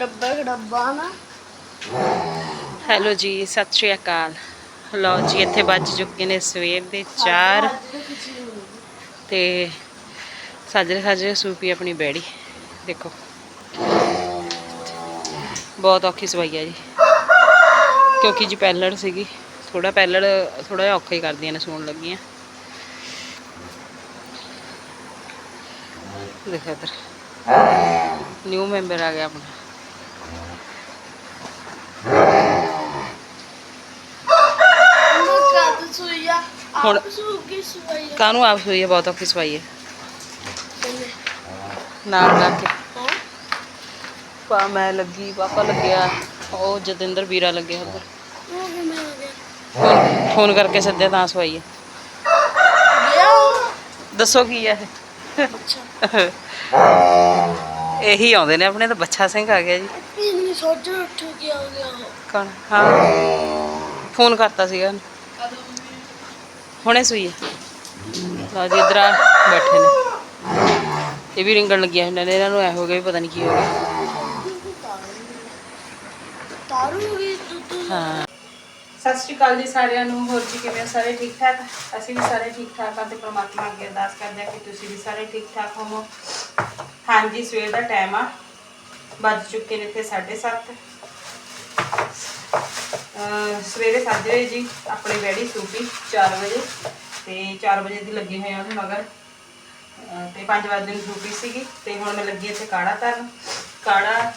ਡੱਬਾ ਡੱਬਾ ਨਾ। ਹੈਲੋ ਜੀ ਸਤਿ ਸ਼੍ਰੀ ਅਕਾਲ। ਲਓ ਜੀ ਇੱਥੇ ਵੱਜ ਚੁੱਕੇ ਨੇ ਸਵੇਰ ਦੇ 4 ਤੇ ਸਾਜਰੇ ਸਾਜਰੇ ਸੂਪੀ ਆਪਣੀ ਬੈੜੀ। ਦੇਖੋ। ਬਹੁਤ ਔਖੀ ਸਵਾਈ ਆ ਜੀ। ਕਿਉਂਕਿ ਜੀ ਪੈਲੜ ਸੀਗੀ। ਥੋੜਾ ਪੈਲੜ ਥੋੜਾ ਜਿਹਾ ਔਖਾ ਹੀ ਕਰਦੀਆਂ ਨੇ ਸੌਣ ਲੱਗੀਆਂ। ਦੇਖੋ ਇੱਧਰ। ਨਿਊ ਮੈਂਬਰ ਆ ਗਿਆ ਆਪਣਾ ਉਹ ਕਦ ਸੋਇਆ ਹੁਣ- ਕਾਹਨੂੰ ਆਪ ਸੋਈ ਹੈ ਬਹੁਤ ਔਖੀ ਸਵਾਈ ਹੈ। ਨਾਲ ਲਾ ਕੇ। ਪਾ ਮੈਂ ਲੱਗੀ ਪਾਪਾ ਲੱਗਿਆ। ਉਹ ਜਤਿੰਦਰ ਵੀਰਾ ਲੱਗਿਆ ਉੱਧਰ। ਫੋਨ- ਕਰਕੇ ਸੱਦਿਆ ਤਾਂ ਸਵਾਈ ਹੈ? ਦੱਸੋ ਕੀ ਹੈ? ਇਹ ਆਉਂਦੇ ਨੇ ਆਪਣੇ ਤਾਂ ਬੱਚਾ ਸਿੰਘ ਆ ਗਿਆ ਜੀ। ਸੋਚ ਉੱਠ ਕੇ ਆ ਗਿਆ ਕੌਣ? ਹਾਂ। ਫੋਨ ਕਰਤਾ ਸੀਗਾ। ਹੁਣੇ ਸੂਈ ਹੈ। ਲਓ ਜੀ ਇੱਧਰ ਆ ਬੈਠੇ ਨੇ। ਇਹ ਵੀ ਰਿੰਗਣ ਲੱਗੀਆਂ ਹੁੰਦੀਆਂ ਨੇ ਇਹਨਾਂ ਨੂੰ ਐ ਹੋ ਗਿਆ ਵੀ ਪਤਾ ਨਹੀਂ ਕੀ ਹੋ ਗਿਆ। ਤਾਰੂ ਦੁੱਧ ਹਾਂ। ਸਤਿ ਸ਼੍ਰੀ ਅਕਾਲ ਜੀ ਸਾਰਿਆਂ ਨੂੰ ਹੋਰ ਜੀ ਕਿਵੇਂ? ਸਾਰੇ ਠੀਕ ਠਾਕ? ਅਸੀਂ ਵੀ ਸਾਰੇ ਠੀਕ ਠਾਕ ਹਾਂ ਤੇ ਪ੍ਰਮਾਤਮਾ ਅੱਗੇ ਅਰਦਾਸ ਕਰਦੇ ਹਾਂ ਕਿ ਤੁਸੀਂ ਵੀ ਸਾਰੇ ਠੀਕ ਠਾਕ ਹੋਵੋ। ਹਾਂਜੀ ਸਵੇਰ ਦਾ ਟਾਈਮ ਆ। ਵੱਜ ਚੁੱਕੇ ਨੇ ਇੱਥੇ 7:30 ਸਵੇਰੇ ਸਵੇਰੇ ਸਾਜਰੇ ਜੀ, ਆਪਣੇ ਵੈੜੀ ਸੂਪੀ 4 ਵਜੇ। ਤੇ 4 ਵਜੇ ਦੀ ਲੱਗੀ ਹੋਈ ਆ ਉਹਦੇ ਮਗਰ ਤੇ 5 ਵਜੇ ਦੀ ਸੂਪੀ ਸੀਗੀ, ਤੇ ਹੁਣ ਮੈਂ ਲੱਗੀ ਇੱਥੇ ਕਾੜਾ ਧਰਨ। ਕਾੜਾ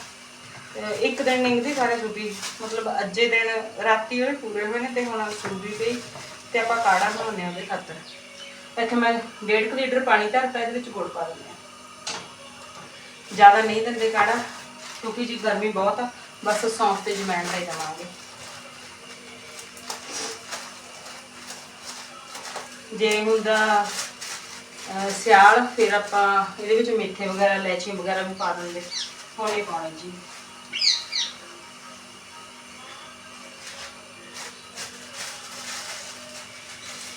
ਇੱਕ ਦਿਨ ਨਿੰਗਦੀ ਸਾਰੇ ਸੂਪੀ ਮਤਲਬ ਅੱਜੇ ਦਿਨ ਰਾਤੀ ਉਹਦੇ ਪੂਰੇ ਹੋਏ ਨੇ ਤੇ ਹੁਣ ਸੂਪੀ ਪਈ। ਤੇ ਆਪਾਂ ਕਾੜਾ ਬਣਾਉਂਦੇ ਆ ਉਹਦੇ ਖਾਤਰ। ਇੱਥੇ ਮੈਂ 1.5 ਲੀਟਰ ਪਾਣੀ ਧਰਤਾ, ਇਹਦੇ ਵਿੱਚ ਗੁੜ ਪਾ ਦਿੰਦੇ ਆ ਜ਼ਿਆਦਾ ਨਹੀਂ ਦਿੰਦੇ ਕਾੜਾ, ਕਿਉਂਕਿ ਜੀ ਗਰਮੀ ਬਹੁਤ ਆ। ਬਸ ਸੌਂਫ ਤੇ ਜਮੈਣ ਦਾ ਹੀ ਦਵਾਂਗੇ ਜੇ ਹੁੰਦਾ, ਅਹ, ਸਿਆਲ, ਫਿਰ ਆਪਾਂ ਇਹਦੇ ਵਿੱਚ ਮੇਥੇ ਵਗੈਰਾ ਲੈਚੀ ਵਗੈਰਾ ਵੀ ਪਾ ਦਿੰਦੇ। ਹੁਣ ਇਹ ਪਾਉਣੇ ਜੀ।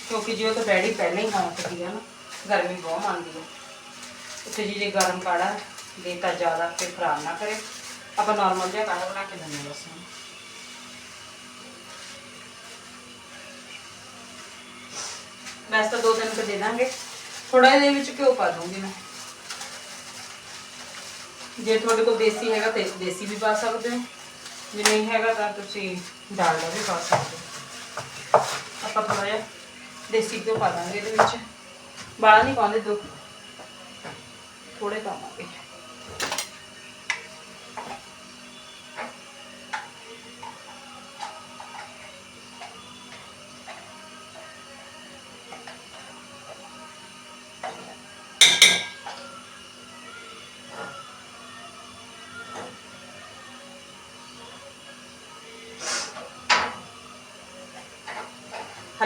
ਕਿਉਂਕਿ ਜੇ ਉਹ ਤਾਂ ਬੈਡੀ ਪਹਿਲਾਂ ਹੀ ਖਾਣ ਸਕਦੀ ਹੈ ਨਾ, ਗਰਮੀ ਬਹੁਤ ਮੰਨਦੀ ਹੈ ਉੱਥੇ ਜੀ ਜੇ ਗਰਮ ਕਾੜਾ ਦੇਤਾ ਜ਼ਿਆਦਾ ਫਿਰ ਖਰਾਬ ਨਾ ਕਰੇ। ਆਪਾਂ ਨਾਰਮਲ ਜਿਹਾ ਕਾੜਾ ਬਣਾ ਕੇ ਦਿੰਦੇ ਬਸ। ਵੈਸੇ ਤਾਂ ਦੋ ਤਿੰਨ ਕੁ ਦੇ ਦਾਂਗੇ। ਥੋੜਾ ਇਹਦੇ ਵਿੱਚ ਘਿਓ ਪਾ ਦੂੰਗੀ ਮੈਂ। ਜੇ ਤੁਹਾਡੇ ਕੋਲ ਦੇਸੀ ਹੈਗਾ ਤੇ ਦੇਸੀ ਵੀ ਪਾ ਸਕਦੇ ਹੋ। ਜੇ ਨਹੀਂ ਹੈਗਾ ਤਾਂ ਤੁਸੀਂ ਡਾਲਡਾ ਵੀ ਪਾ ਸਕਦੇ ਹੋ। ਆਪਾਂ ਥੋੜਾ ਜਿਹਾ ਦੇਸੀ ਘਿਓ ਪਾ ਦਾਂਗੇ ਇਹਦੇ ਵਿੱਚ। ਬਾਹਲਾ ਨਹੀਂ ਪਾਉਂਦੇ, ਦੋ ਥੋੜੇ ਪਾਵਾਂਗੇ।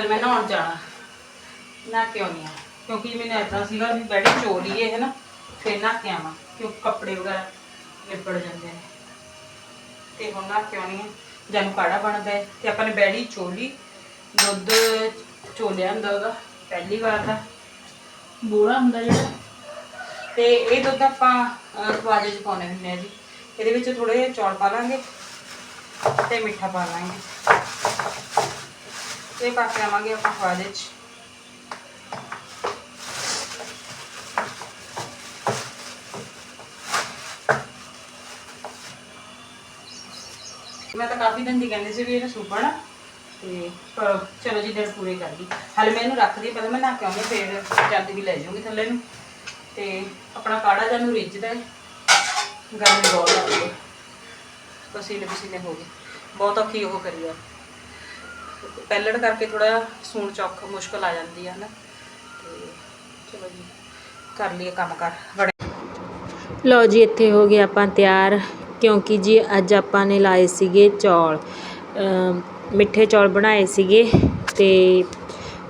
ਹਲ ਮੈਂ ਨਹਾਉਣ ਜਾਣਾ। ਨਾ ਕਿਉਂ ਨਹੀਂ ਆ ਕਿਉਂਕਿ ਮੈਨੂੰ ਏਦਾਂ ਸੀਗਾ ਵੀ ਬੈਠੇ ਚੋ ਲਈਏ ਹੈ ਨਾ ਫਿਰ ਨਾ ਕੇ ਆਵਾਂ ਕਿਉਂਕਿ ਕੱਪੜੇ ਵਗੈਰਾ ਲਿਬੜ ਜਾਂਦੇ ਨੇ। ਤੇ ਹੁਣ ਨਾ ਕਿਉਂ ਨਹੀਂ ਜਾਨੂੰ ਕਾੜਾ ਬਣਦਾ ਹੈ। ਤੇ ਆਪਾਂ ਨੇ ਬੈੜੀ ਚੋਲੀ ਦੁੱਧ ਚੋਲਿਆ ਹੁੰਦਾ ਉਹਦਾ ਪਹਿਲੀ ਵਾਰ ਦਾ। ਬੋਲਾ ਹੁੰਦਾ ਜਿਹੜਾ। ਤੇ ਇਹ ਦੁੱਧ ਆਪਾਂ ਖਵਾਜੇ ਚ ਪਾਉਣੇ ਹੁੰਦੇ ਆ ਜੀ। ਇਹਦੇ ਵਿੱਚ ਥੋੜੇ ਜਿਹੇ ਚੌਲ ਪਾ ਲਾਂਗੇ ਤੇ ਮਿੱਠਾ ਪਾ ਲਾਂਗੇ। ਇਹ ਪਾ ਕੇ ਆਵਾਂਗੇ ਆਪਾਂ ਖਵਾਜੇ ਚ ਮੈਂ ਤਾਂ ਕਾਫੀ ਦਿਨ ਦੀ ਕਹਿੰਦੀ ਸੀ ਵੀ ਇਹਨੂੰ ਸੁਪਣਾ ਤੇ ਪਰ ਚਲੋ ਜੀ ਦਿਨ ਪੂਰੇ ਕਰ ਗਈ ਹਾਲੇ ਮੈਂ ਇਹਨੂੰ ਰੱਖਦੀ ਪਹਿਲਾਂ ਮੈਂ ਨਾ ਕੇ ਆਉਂਗੀ ਫੇਰ ਜਾਂਦੀ ਵੀ ਲੈ ਜਾਊਂਗੀ ਥੱਲੇ ਨੂੰ। ਤੇ ਆਪਣਾ ਕਾੜਾ ਜਾਂ ਨੂੰ ਰਿੱਝਦਾ ਹੈ। ਗਰਮੀ ਬਹੁਤ ਲੱਗਦੀ ਹੈ ਪਸੀਨੇ ਪਸੀਨੇ ਹੋ ਗਏ। ਬਹੁਤ ਔਖੀ ਉਹ ਕਰੀ ਆ। ਪੈਲੜ ਕਰਕੇ ਥੋੜਾ ਸੂਣ ਚੌਕ ਮੁਸ਼ਕਲ ਆ ਜਾਂਦੀ ਹੈ ਨਾ ਤੇ ਚਲੋ ਜੀ, ਕਰ ਲਈਏ ਕੰਮ ਕਰ। ਬੜੇ ਲਓ ਜੀ, ਇੱਥੇ ਹੋ ਗਏ ਆਪਾਂ ਤਿਆਰ, ਕਿਉਂਕਿ ਜੀ ਅੱਜ ਆਪਾਂ ਨੇ ਲਾਏ ਸੀਗੇ ਚੌਲ। ਮਿੱਠੇ ਚੌਲ ਬਣਾਏ ਸੀਗੇ ਤੇ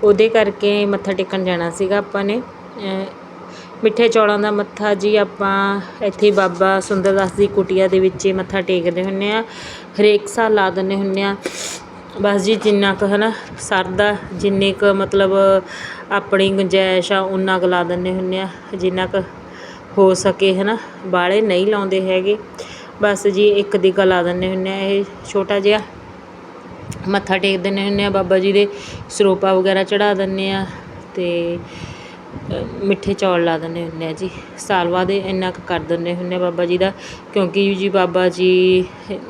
ਉਹਦੇ ਕਰਕੇ ਮੱਥਾ ਟੇਕਣ ਜਾਣਾ ਸੀਗਾ ਆਪਾਂ ਨੇ। ਮਿੱਠੇ ਚੌਲਾਂ ਦਾ ਮੱਥਾ ਜੀ ਆਪਾਂ ਇੱਥੇ ਬਾਬਾ ਸੁੰਦਰਦਾਸ ਦੀ ਕੁਟੀਆ ਦੇ ਵਿੱਚ ਮੱਥਾ ਟੇਕਦੇ ਹੁੰਨੇ ਆ। ਹਰੇਕ ਸਾਲ ਲਾ ਦਿੰਦੇ ਹੁੰਨੇ ਆ। ਬਸ ਜੀ ਜਿੰਨਾ ਕੁ ਹੈ ਨਾ ਸਰਦਾ, ਜਿੰਨੀ ਕੁ ਮਤਲਬ ਆਪਣੀ ਗੁੰਜਾਇਸ਼ ਆ ਉਨਾ ਕੁ ਲਾ ਦਿੰਦੇ ਹੁੰਦੇ ਆ, ਜਿੰਨਾ ਕੁ ਹੋ ਸਕੇ ਹੈ ਨਾ ਬਾਲੇ ਨਹੀਂ ਲਾਉਂਦੇ ਹੈਗੇ। ਬਸ ਜੀ ਇੱਕ ਦਿਗਾ ਲਾ ਦਿੰਦੇ ਹੁੰਦੇ ਆ, ਇਹ ਛੋਟਾ ਜਿਹਾ ਮੱਥਾ ਟੇਕ ਦਿੰਦੇ ਹੁੰਦੇ ਆ, ਬਾਬਾ ਜੀ ਦੇ ਸਰੋਪਾ ਵਗੈਰਾ ਚੜਾ ਦਿੰਦੇ ਆ ਅਤੇ ਮਿੱਠੇ ਚੌਲ ਲਾ ਦਿੰਦੇ ਹੁੰਦੇ ਹਾਂ ਜੀ। ਸਾਲ ਬਾਅਦ ਇੰਨਾ ਕੁ ਕਰ ਦਿੰਦੇ ਹੁੰਦੇ ਆ ਬਾਬਾ ਜੀ ਦਾ, ਕਿਉਂਕਿ ਜੀ ਬਾਬਾ ਜੀ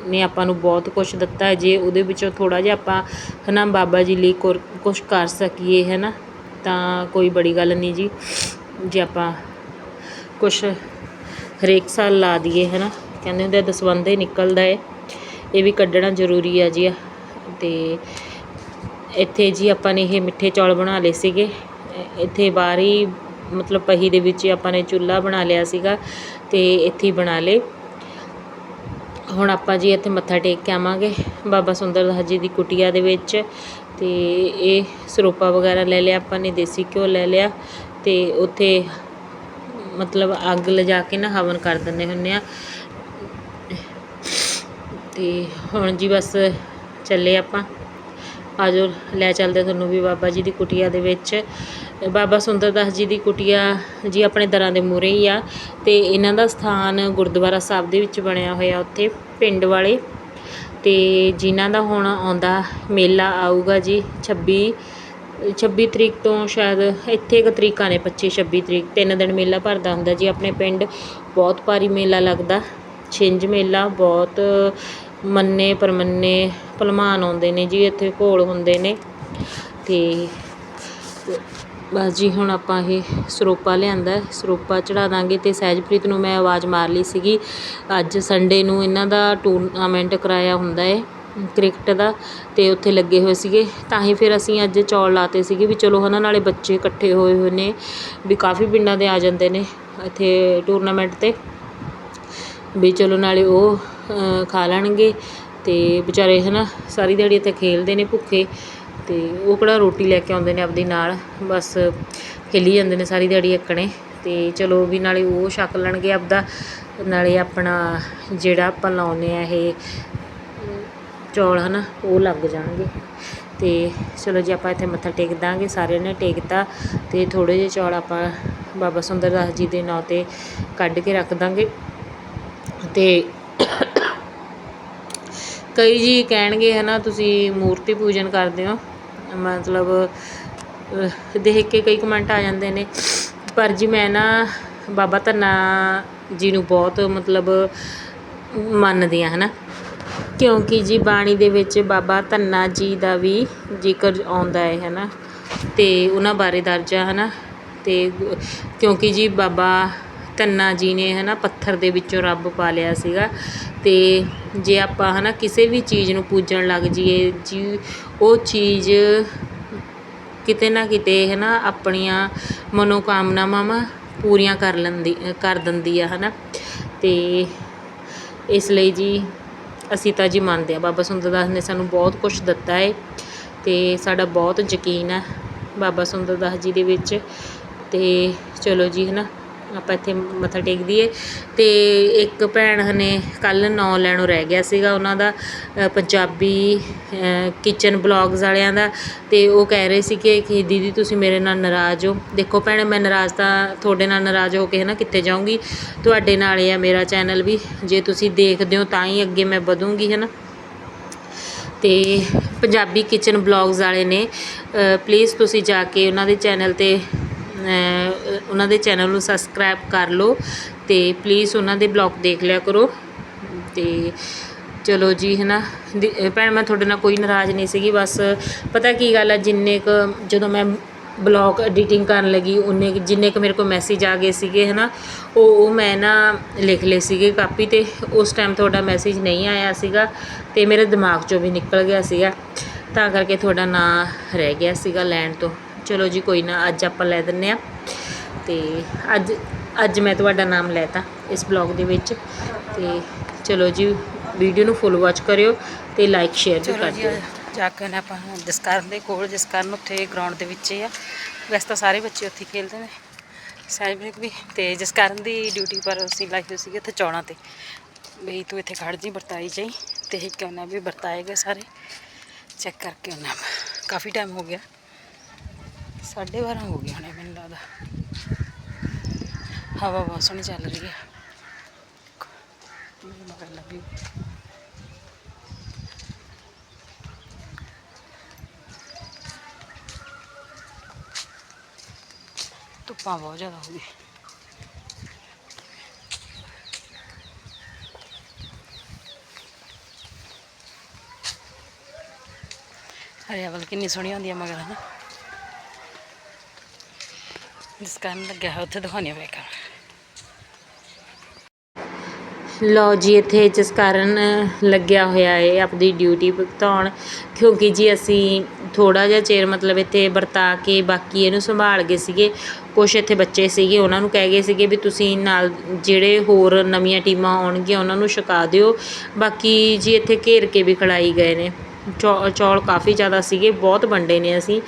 ਨੇ ਆਪਾਂ ਨੂੰ ਬਹੁਤ ਕੁਛ ਦਿੱਤਾ ਜੇ ਉਹਦੇ ਵਿੱਚੋਂ ਥੋੜ੍ਹਾ ਜਿਹਾ ਆਪਾਂ ਹੈ ਨਾ ਬਾਬਾ ਜੀ ਲਈ ਕੁਝ ਕਰ ਸਕੀਏ ਹੈ ਨਾ ਤਾਂ ਕੋਈ ਬੜੀ ਗੱਲ ਨਹੀਂ ਜੀ। ਜੇ ਆਪਾਂ ਕੁਛ ਹਰੇਕ ਸਾਲ ਲਾ ਦਈਏ ਹੈ ਨਾ ਕਹਿੰਦੇ ਹੁੰਦੇ ਆ, ਦਸਵੰਧੇ ਨਿਕਲਦਾ ਏ। ਇਹ ਵੀ ਕੱਢਣਾ ਜ਼ਰੂਰੀ ਆ ਜੀ। ਤੇ ਇੱਥੇ ਜੀ ਆਪਾਂ ਨੇ ਇਹ ਮਿੱਠੇ ਚੌਲ ਬਣਾ ਲਏ ਸੀਗੇ। ਇੱਥੇ ਬਾਹਰ ਹੀ ਮਤਲਬ ਪਹੀ ਦੇ ਵਿੱਚ ਆਪਾਂ ਨੇ ਚੁੱਲ੍ਹਾ ਬਣਾ ਲਿਆ ਸੀਗਾ ਅਤੇ ਇੱਥੇ ਹੀ ਬਣਾ ਲਏ। ਹੁਣ ਆਪਾਂ ਜੀ ਇੱਥੇ ਮੱਥਾ ਟੇਕ ਕੇ ਆਵਾਂਗੇ ਬਾਬਾ ਸੁੰਦਰਦਾਸ ਜੀ ਦੀ ਕੁਟੀਆ ਦੇ ਵਿੱਚ ਤੇ ਇਹ ਸਰੋਪਾ ਵਗੈਰਾ ਲੈ ਲਿਆ, ਆਪਾਂ ਨੇ ਦੇਸੀ ਘਿਓ ਲੈ ਲਿਆ ਤੇ ਉੱਥੇ ਮਤਲਬ ਅੱਗ ਲਿਜਾ ਕੇ ਨਾ ਹਵਨ ਕਰ ਦਿੰਦੇ ਹੁੰਦੇ ਆ। ਤੇ ਹੁਣ ਜੀ ਬਸ ਚੱਲੇ ਆਪਾਂ। ਆਜੋ, ਲੈ ਚੱਲਦੇ ਤੁਹਾਨੂੰ ਵੀ ਬਾਬਾ ਜੀ ਦੀ ਕੁਟੀਆ ਦੇ ਵਿੱਚ। ਬਾਬਾ ਸੁੰਦਰਦਾਸ ਜੀ ਦੀ ਕੁਟੀਆ ਜੀ ਆਪਣੇ ਦਰਾਂ ਦੇ ਮੂਹਰੇ ਹੀ ਆ ਅਤੇ ਇਹਨਾਂ ਦਾ ਸਥਾਨ ਗੁਰਦੁਆਰਾ ਸਾਹਿਬ ਦੇ ਵਿੱਚ ਬਣਿਆ ਹੋਇਆ ਉੱਥੇ, ਪਿੰਡ ਵਾਲੇ। ਅਤੇ ਜਿਨ੍ਹਾਂ ਦਾ ਹੁਣ ਆਉਂਦਾ ਮੇਲਾ ਆਊਗਾ ਜੀ 26 26 ਤਰੀਕ ਤੋਂ ਸ਼ਾਇਦ ਇੱਥੇ ਕੁ ਤਰੀਕਾਂ ਨੇ 25 26 ਤਰੀਕ। ਤਿੰਨ ਦਿਨ ਮੇਲਾ ਭਰਦਾ ਹੁੰਦਾ ਜੀ ਆਪਣੇ ਪਿੰਡ। ਬਹੁਤ ਭਾਰੀ ਮੇਲਾ ਲੱਗਦਾ। ਛਿੰਝ ਮੇਲਾ, ਬਹੁਤ ਮੰਨੇ ਪਰਮੰਨੇ ਭਲਮਾਨ ਆਉਂਦੇ ਨੇ ਜੀ, ਇੱਥੇ ਘੋਲ ਹੁੰਦੇ ਨੇ। ਅਤੇ ਬਸ ਜੀ, ਹੁਣ ਆਪਾਂ ਇਹ ਸਰੋਪਾ ਲਿਆਂਦਾ ਸਰੋਪਾ ਚੜ੍ਹਾ ਦਾਂਗੇ ਅਤੇ ਸਹਿਜਪ੍ਰੀਤ ਨੂੰ ਮੈਂ ਆਵਾਜ਼ ਮਾਰ ਲਈ ਸੀਗੀ। ਅੱਜ ਸੰਡੇ ਨੂੰ ਇਹਨਾਂ ਦਾ ਟੂਰਨਾਮੈਂਟ ਕਰਾਇਆ ਹੁੰਦਾ ਹੈ, ਕ੍ਰਿਕਟ ਦਾ ਅਤੇ ਉੱਥੇ ਲੱਗੇ ਹੋਏ ਸੀਗੇ। ਤਾਂ ਹੀ ਫਿਰ ਅਸੀਂ ਅੱਜ ਚੌਲ ਲਾਤੇ ਸੀਗੇ ਵੀ ਚਲੋ ਹੈ ਨਾ ਨਾਲੇ ਬੱਚੇ ਇਕੱਠੇ ਹੋਏ ਹੋਏ ਨੇ, ਵੀ ਕਾਫੀ ਪਿੰਡਾਂ ਦੇ ਆ ਜਾਂਦੇ ਨੇ ਇੱਥੇ ਟੂਰਨਾਮੈਂਟ ਤੇ। ਵੀ ਚਲੋ ਨਾਲੇ ਉਹ ਖਾ ਲੈਣਗੇ ਤੇ ਵਿਚਾਰੇ ਨਾ ਸਾਰੀ ਦਿਹਾੜੀ ਇੱਥੇ ਖੇਲਦੇ ਨੇ ਭੁੱਖੇ। ਅਤੇ ਉਹ ਕਿਹੜਾ ਰੋਟੀ ਲੈ ਕੇ ਆਉਂਦੇ ਨੇ ਆਪਦੀ ਨਾਲ, ਬਸ ਖੇਲੀ ਜਾਂਦੇ ਨੇ ਸਾਰੀ ਦਿਹਾੜੀ ਅੱਕਣੇ ਅਤੇ ਚਲੋ ਵੀ ਨਾਲੇ ਉਹ ਛਕ ਲੈਣਗੇ ਆਪਦਾ, ਨਾਲੇ ਆਪਣਾ ਜਿਹੜਾ ਆਪਾਂ ਲਾਉਂਦੇ ਹਾਂ ਇਹ ਚੌਲ ਹੈ ਨਾ ਉਹ ਲੱਗ ਜਾਣਗੇ। ਅਤੇ ਚਲੋ ਜੀ ਆਪਾਂ ਇੱਥੇ ਮੱਥਾ ਟੇਕ ਦਾਂਗੇ, ਸਾਰਿਆਂ ਨੇ ਟੇਕਤਾ ਅਤੇ ਥੋੜ੍ਹੇ ਜਿਹੇ ਚੌਲ ਆਪਾਂ ਬਾਬਾ ਸੁੰਦਰਦਾਸ ਜੀ ਦੇ ਨਾਂ ਤੇ ਕੱਢ ਕੇ ਰੱਖ ਦਾਂਗੇ। ਅਤੇ ਕਈ ਜੀ ਕਹਿਣਗੇ ਹੈ ਨਾ ਤੁਸੀਂ ਮੂਰਤੀ ਪੂਜਨ ਕਰਦੇ ਹੋ। ਮਤਲਬ ਦੇਖ ਕੇ ਕਈ ਕਮੈਂਟ ਆ ਜਾਂਦੇ ਨੇ। ਪਰ ਜੀ ਮੈਂ ਨਾ ਬਾਬਾ ਧੰਨਾ ਜੀ ਨੂੰ ਬਹੁਤ ਮਤਲਬ ਮੰਨਦੀ ਹਾਂ, ਹਨਾ? ਕਿਉਂਕਿ ਜੀ ਬਾਣੀ ਦੇ ਵਿੱਚ ਬਾਬਾ ਧੰਨਾ ਜੀ ਦਾ ਵੀ ਜ਼ਿਕਰ ਆਉਂਦਾ ਹੈ, ਹਨਾ? ਤੇ ਉਹਨਾਂ ਬਾਰੇ ਦਰਜ ਆ ਹਨਾ? ਤੇ ਕਿਉਂਕਿ ਜੀ ਬਾਬਾ ਧੰਨਾ ਜੀ ਨੇ, ਹਨਾ, ਪੱਥਰ ਦੇ ਵਿੱਚੋਂ ਰੱਬ ਪਾ ਲਿਆ ਸੀਗਾ। ਅਤੇ ਜੇ ਆਪਾਂ ਹੈ ਨਾ ਕਿਸੇ ਵੀ ਚੀਜ਼ ਨੂੰ ਪੂਜਣ ਲੱਗ ਜਾਈਏ, ਜੀ, ਉਹ ਚੀਜ਼ ਕਿਤੇ ਨਾ ਕਿਤੇ ਹੈ ਨਾ ਆਪਣੀਆਂ ਮਨੋਕਾਮਨਾਵਾਂ ਵਾ ਪੂਰੀਆਂ ਕਰ ਲੈਂਦੀ, ਕਰ ਦਿੰਦੀ ਆ ਹੈ ਨਾ ਅਤੇ ਇਸ ਲਈ ਜੀ ਅਸੀਂ ਤਾਂ ਜੀ ਮੰਨਦੇ ਹਾਂ ਬਾਬਾ ਸੁੰਦਰ ਦਾਸ ਨੇ ਸਾਨੂੰ ਬਹੁਤ ਕੁਛ ਦਿੱਤਾ ਹੈ ਅਤੇ ਸਾਡਾ ਬਹੁਤ ਯਕੀਨ ਹੈ ਬਾਬਾ ਸੁੰਦਰਦਾਸ ਜੀ ਦੇ ਵਿੱਚ। ਅਤੇ ਚਲੋ ਜੀ ਹੈ ਨਾ ਆਪਾਂ ਇੱਥੇ ਮੱਥਾ ਟੇਕ ਦਈਏ। ਤੇ ਇੱਕ ਭੈਣ ਨੇ ਕੱਲ ਨਾਂ ਲੈਣੋਂ ਰਹਿ ਗਿਆ ਸੀਗਾ। ਉਹਨਾਂ ਦਾ ਪੰਜਾਬੀ ਕਿਚਨ ਬਲੌਗਸ ਵਾਲਿਆਂ ਦਾ। ਤੇ ਉਹ ਕਹਿ ਰਹੇ ਸੀ ਕਿ ਦੀਦੀ ਤੁਸੀਂ ਮੇਰੇ ਨਾਲ ਨਾਰਾਜ਼ ਹੋ। ਦੇਖੋ ਭੈਣ, ਮੈਂ ਨਾਰਾਜ਼ ਤਾਂ ਤੁਹਾਡੇ ਨਾਲ ਨਾਰਾਜ਼ ਹੋ ਕੇ ਹਨਾ ਕਿੱਥੇ ਜਾਊਂਗੀ? ਤੁਹਾਡੇ ਨਾਲ ਹੀ ਆ ਮੇਰਾ ਚੈਨਲ ਵੀ। ਜੇ ਤੁਸੀਂ ਦੇਖਦੇ ਹੋ ਤਾਂ ਹੀ ਅੱਗੇ ਮੈਂ ਵਧੂੰਗੀ ਹਨਾ। ਤੇ ਪੰਜਾਬੀ ਕਿਚਨ ਬਲੌਗਸ ਵਾਲੇ ਨੇ ਪਲੀਜ਼ ਤੁਸੀਂ ਜਾ ਕੇ ਉਹਨਾਂ ਦੇ ਚੈਨਲ ਤੇ ਉਹਨਾਂ ਦੇ ਚੈਨਲ ਨੂੰ ਸਬਸਕ੍ਰਾਈਬ ਕਰ ਲਓ ਤੇ ਪਲੀਜ਼ ਉਹਨਾਂ ਦੇ ਬਲੌਗ ਦੇਖ ਲਿਆ ਕਰੋ। ਤੇ ਚਲੋ ਜੀ ਹੈ ਨਾ ਭੈਣ, ਮੈਂ ਤੁਹਾਡੇ ਨਾਲ ਕੋਈ ਨਾਰਾਜ਼ ਨਹੀਂ ਸੀਗੀ, ਬਸ ਪਤਾ ਕੀ ਗੱਲ ਹੈ ਜਿੰਨੇ ਕ ਜਦੋਂ ਮੈਂ ਬਲੌਗ ਐਡੀਟਿੰਗ ਕਰਨ ਲੱਗੀ ਉਨੇ ਕੁ- ਜਿੰਨੇ ਕ ਮੇਰੇ ਕੋਲ ਮੈਸੇਜ ਆ ਗਏ ਸੀਗੇ ਹੈ ਨਾ ਉਹ ਉਹ ਮੈਂ ਨਾ ਲਿਖ ਲਏ ਸੀਗੇ ਕਾਪੀ ਤੇ, ਉਸ ਟਾਈਮ ਤੁਹਾਡਾ ਮੈਸੇਜ ਨਹੀਂ ਆਇਆ ਸੀਗਾ ਤੇ ਮੇਰੇ ਦਿਮਾਗ 'ਚੋਂ ਵੀ ਨਿਕਲ ਗਿਆ ਸੀਗਾ। ਤਾਂ ਕਰਕੇ ਤੁਹਾਡਾ ਨਾਂ ਰਹਿ ਗਿਆ ਸੀਗਾ ਲੈਣ ਤੋਂ। ਚਲੋ ਜੀ ਕੋਈ ਨਾ ਅੱਜ ਆਪਾਂ ਲੈ ਦਿੰਨੇ ਆ। ਤੇ ਅੱਜ ਅੱਜ ਮੈਂ ਤੁਹਾਡਾ ਨਾਮ ਲੈਤਾ ਇਸ ਬਲੌਗ ਦੇ ਵਿੱਚ। ਤੇ ਚਲੋ ਜੀ ਵੀਡੀਓ ਨੂੰ ਫੁੱਲ ਵਾਚ ਕਰਿਓ ਤੇ ਲਾਈਕ ਸ਼ੇਅਰ ਵੀ ਚਲੋ ਕਰ ਜੀ ਦਿਓ। ਜਾ ਕੇ ਨਾ ਆਪਾਂ ਜਸਕਰਨ ਦੇ ਕੋਲ ਜਸਕਰਨ ਉੱਥੇ ਗਰਾਊਂਡ ਦੇ ਵਿੱਚ ਹੀ ਆ। ਵੈਸੇ ਤਾਂ ਸਾਰੇ ਬੱਚੇ ਉੱਥੇ ਹੀ ਖੇਡਦੇ ਨੇ। ਸਾਈਬ੍ਰਿਕ ਵੀ ਤੇ ਜਸਕਰਨ ਦੀ ਡਿਊਟੀ ਪਰ ਅਸੀਂ ਲਾਈ ਹੋਈ ਸੀਗੀ ਉੱਥੇ ਚੌਣਾ ਤੇ। ਵੀ ਤੂੰ ਇੱਥੇ ਖੜ ਜੀ ਵਰਤਾਈ ਜਾਈ ਤੇ ਇਹ ਨਾ ਵੀ ਵਰਤਾਏ ਗਏ ਸਾਰੇ। ਚੈੱਕ ਕਰਕੇ ਉਹਨਾਂ ਕਾਫੀ ਟਾਈਮ ਹੋ ਗਿਆ। 12:30 ਹੋ ਗਏ ਹੋਣੇ ਮੈਨੂੰ ਲੱਗਦਾ। ਹਵਾ ਬਹੁਤ ਸੋਹਣੀ ਚੱਲ ਰਹੀ ਹੈ। ਮਗਰ ਲੱਗੀ। ਧੁੱਪਾਂ ਬਹੁਤ ਜ਼ਿਆਦਾ ਹੋ ਗਈ ਹਰਿਆਵਲ ਕਿੰਨੀ ਸੋਹਣੀ ਹੁੰਦੀ ਹੈ ਮਗਰ, ਹਨਾ? ਜਿਸ ਕਾਰਨ ਲੱਗਿਆ ਹੋਇਆ, ਉੱਥੇ ਦਿਖਾਉਣੀ ਵੇਖਾਂ ਲਓ ਜੀ, ਇੱਥੇ ਜਿਸ ਕਾਰਨ ਲੱਗਿਆ ਹੋਇਆ ਹੈ ਆਪਣੀ ਡਿਊਟੀ ਭੁਗਤਾਉਣ। ਕਿਉਂਕਿ ਜੀ ਅਸੀਂ ਥੋੜਾ ਜਿਹਾ ਚਿਰ ਮਤਲਬ ਇੱਥੇ ਵਰਤਾ ਕੇ ਬਾਕੀ ਇਹਨੂੰ ਸੰਭਾਲ ਗਏ ਸੀਗੇ। ਕੁਝ ਇੱਥੇ ਬੱਚੇ ਸੀਗੇ, ਉਹਨਾਂ ਨੂੰ ਕਹਿ ਗਏ ਸੀਗੇ ਵੀ ਤੁਸੀਂ ਨਾਲ ਜਿਹੜੇ ਹੋਰ ਨਵੀਆਂ ਟੀਮਾਂ ਆਉਣਗੀਆਂ, ਉਹਨਾਂ ਨੂੰ ਛਕਾ ਦਿਓ। ਬਾਕੀ ਜੀ ਇੱਥੇ ਘੇਰ ਕੇ ਵੀ ਖੜਾਈ ਗਏ ਨੇ। ਚੌ, ਚੌਲ ਕਾਫੀ ਜ਼ਿਆਦਾ ਸੀਗੇ, ਬਹੁਤ ਵੰਡੇ ਨੇ ਅਸੀਂ।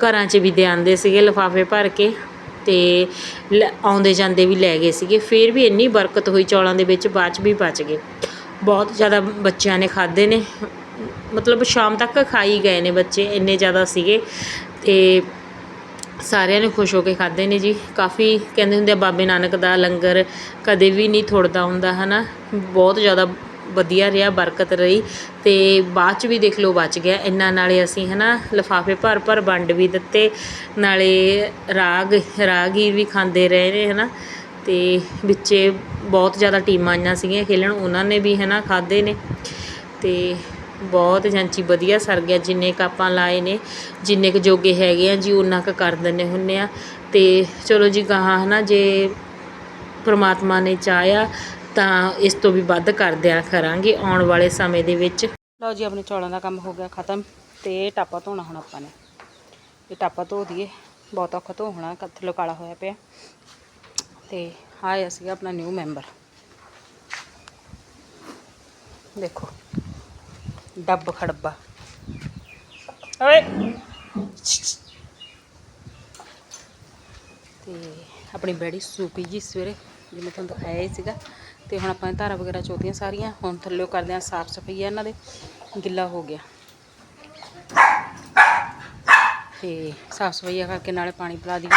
ਘਰਾਂ 'ਚ ਵੀ ਦੇ ਆਂਦੇ ਸੀਗੇ, ਲਿਫਾਫੇ ਭਰ ਕੇ। ਤੇ ਲੈ- ਆਉਂਦੇ ਜਾਂਦੇ ਵੀ ਲੈ ਗਏ ਸੀਗੇ। ਫਿਰ ਵੀ ਇੰਨੀ ਬਰਕਤ ਹੋਈ ਚੌਲਾਂ ਦੇ ਵਿੱਚ, ਬਾਅਦ 'ਚ ਵੀ ਬਚ ਗਏ। ਬਹੁਤ ਜ਼ਿਆਦਾ ਬੱਚਿਆਂ ਨੇ ਖਾਧੇ ਨੇ। ਮਤਲਬ ਸ਼ਾਮ ਤੱਕ ਖਾਈ ਗਏ ਨੇ ਬੱਚੇ, ਇੰਨੇ ਜ਼ਿਆਦਾ ਸੀਗੇ। ਅਤੇ ਸਾਰਿਆਂ ਨੇ ਖੁਸ਼ ਹੋ ਕੇ ਖਾਧੇ ਨੇ ਜੀ। ਕਾਫੀ ਕਹਿੰਦੇ ਹੁੰਦੇ ਆ, ਬਾਬੇ ਨਾਨਕ ਦਾ ਲੰਗਰ ਕਦੇ ਵੀ ਨਹੀਂ ਥੁੜਦਾ ਹੁੰਦਾ ਹੈ ਨਾ ਬਹੁਤ ਜ਼ਿਆਦਾ ਵਧੀਆ ਰਿਹਾ, ਬਰਕਤ ਰਹੀ ਅਤੇ ਬਾਅਦ ਚ ਵੀ ਦੇਖ ਲਓ ਬਚ ਗਿਆ। ਇਹਨਾਂ ਨਾਲੇ ਅਸੀਂ ਹੈ ਨਾ ਲਿਫਾਫੇ ਭਰ ਭਰ ਵੰਡ ਵੀ ਦਿੱਤੇ, ਨਾਲੇ ਰਾਗ ਰਾਗੀਰ ਵੀ ਖਾਂਦੇ ਰਹੇ ਨੇ ਹੈ ਨਾ ਅਤੇ ਵਿੱਚੇ ਬਹੁਤ ਜ਼ਿਆਦਾ ਟੀਮਾਂ ਆਈਆਂ ਸੀਗੀਆਂ ਖੇਲਣ, ਉਹਨਾਂ ਨੇ ਵੀ ਹੈ ਨਾ ਖਾਧੇ ਨੇ। ਅਤੇ ਬਹੁਤ ਜਾਂਚੀ ਵਧੀਆ ਸਰ ਗਿਆ, ਜਿੰਨੇ ਕੁ ਆਪਾਂ ਲਾਏ ਨੇ, ਜਿੰਨੇ ਕੁ ਜੋਗੇ ਹੈਗੇ ਆ ਜੀ ਉਹਨਾਂ ਕੁ ਕਰ ਦਿੰਦੇ ਹੁੰਨੇ ਆ। ਅਤੇ ਚਲੋ ਜੀ ਗਾਹਾਂ ਨਾ ਜੇ ਪਰਮਾਤਮਾ ਨੇ ਚਾਹਿਆ ਤਾਂ ਇਸ ਤੋਂ ਵੀ ਵੱਧ ਕਰਦਿਆਂ ਕਰਾਂਗੇ ਆਉਣ ਵਾਲੇ ਸਮੇਂ ਦੇ ਵਿੱਚ। ਲਓ ਜੀ, ਆਪਣੇ ਚੌਲਾਂ ਦਾ ਕੰਮ ਹੋ ਗਿਆ ਖਤਮ ਤੇ ਟਾਪਾ ਧੋਣਾ ਹੁਣ ਆਪਾਂ ਨੇ। ਇਹ ਟਾਪਾ ਧੋ ਦਈਏ, ਬਹੁਤ ਔਖਾ ਧੋ ਹੋਣਾ ਥੱਲੋਂ ਕਾਲਾ ਹੋਇਆ ਪਿਆ। ਤੇ ਆਇਆ ਸੀਗਾ ਆਪਣਾ ਨਿਊ ਮੈਂਬਰ ਦੇਖੋ, ਡੱਬ ਖੜੱਬਾ। ਓਏ! ਤੇ ਆਪਣੀ ਬੈੜੀ ਸੂਪੀ ਜੀ ਸਵੇਰੇ, ਜਿਵੇਂ ਤੁਹਾਨੂੰ ਦਿਖਾਇਆ ਹੀ ਸੀਗਾ। ਤੇ ਹੁਣ ਆਪਾਂ ਧਾਰਾ ਵਗੈਰਾ ਚੋਤੀਆਂ ਸਾਰੀਆਂ, ਹੁਣ ਥੱਲੇ ਕਰਦੇ ਆ ਸਾਫ਼ ਸਫ਼ਾਈ ਇਹਨਾਂ ਦੇ, ਗਿੱਲਾ ਹੋ ਗਿਆ। ਤੇ ਸਾਫ਼ ਸਫਾਈਆ ਕਰਕੇ ਨਾਲੇ ਪਾਣੀ ਪਿਲਾ ਦਈਏ,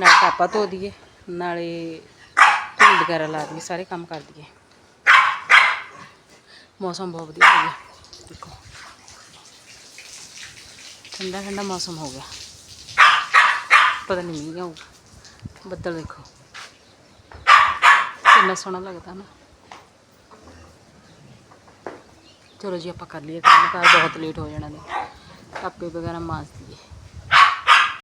ਨਾਲੇ ਟਾਪਾ ਧੋ ਦਈਏ, ਨਾਲੇ ਧੂੜ ਵਗੈਰਾ ਲਾ ਦਈਏ, ਸਾਰੇ ਕੰਮ ਕਰ ਦਈਏ। ਮੌਸਮ ਬਹੁਤ ਵਧੀਆ ਹੋ ਗਿਆ, ਦੇਖੋ। ਠੰਡਾ ਠੰਡਾ ਮੌਸਮ ਹੋ ਗਿਆ। ਪਤਾ ਨਹੀਂ ਮੀਂਹ ਆਊਗਾ, ਬੱਦਲ ਦੇਖੋ ਕਿੰਨਾ ਸੋਹਣਾ ਲੱਗਦਾ ਨਾ। ਚਲੋ ਜੀ, ਆਪਾਂ ਕਰ ਲਈਏ ਕੰਮ ਕਾਰ ਬਹੁਤ ਲੇਟ ਹੋ ਜਾਣਾ ਨੇ। ਆਪੇ ਵਗੈਰਾ ਮਾਸ